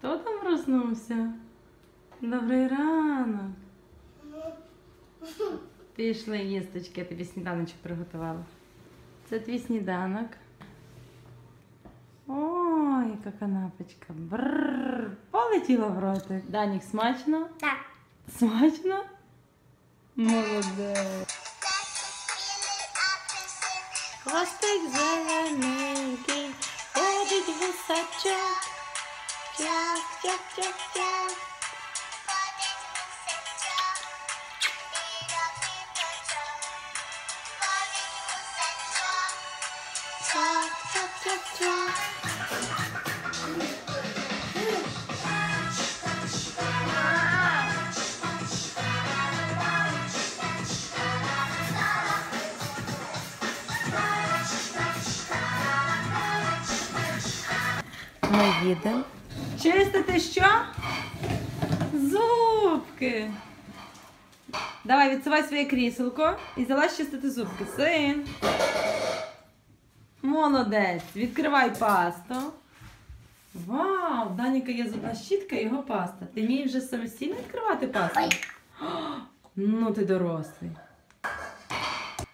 Хто там проснувся? Добрий ранок. Пішли їсточки, я тобі сніданочок приготувала. Це твій сніданок. Ой, яка канапочка. Бррр. Полетіла в ротик. Данік, смачно? Так. Смачно? Молодець. Хвостик зелененький, ходить гусачок. Чак, чак, чак, чак. Чак, чак, чак, чак. Ми їдемо. Чистити що? Зубки. Давай, відсувай своє кріселко і залазь чистити зубки. Син. Молодець. Відкривай пасту. Вау, в Даніка є зубна щітка і його паста. Ти вмієш вже самостійно відкривати пасту? Ну, ти дорослий.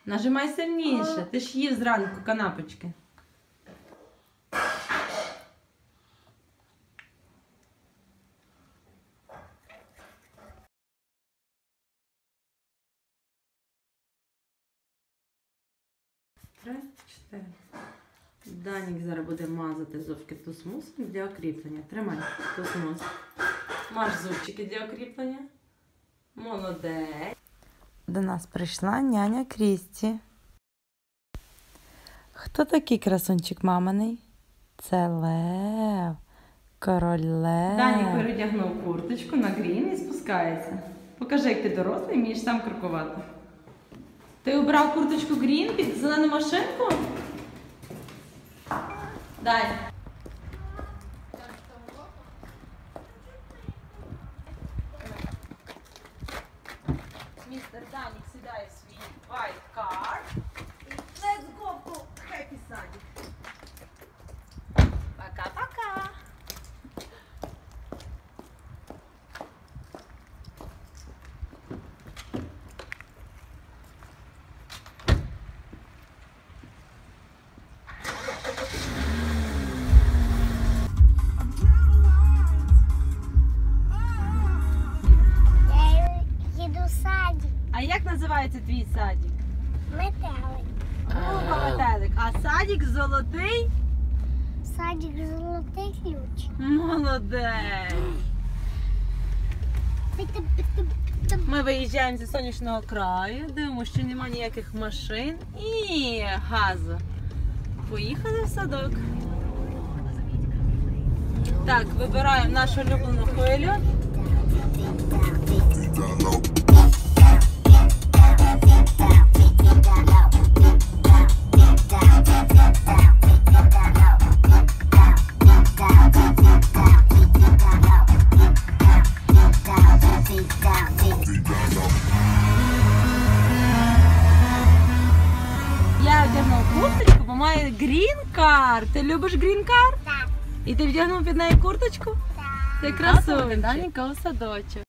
Нажимай сильніше. Ти ж їв зранку канапочки. Три, чотири. Данік зараз буде мазати зубки тусмусом для окріплення. Тримай тусмус. Маш зубчики для окріплення. Молодець. До нас прийшла няня Крісті. Хто такий красунчик маминий? Це Лев. Король Лев. Данік передягнув курточку на грін і спускається. Покажи, як ти дорослий, вмієш сам крокувати. Ти обрав курточку грін під зелену машинку? Дай. Містер Данік сідає свій white car. Let's go to happy садик. А як називається твій садик? Метелик. Круга метелик. А садик золотий? Садик золотий ключ. Молодець. Ми виїжджаємо зі сонячного краю, дивимося, що немає ніяких машин і газу. Поїхали в садок. Так, вибираємо нашу улюблену хвилю. Грін-кар. Ти любиш грін-кар? Так. І ти вдягнув під неї курточку? Так. Ти красунчик. Даніка у садочок.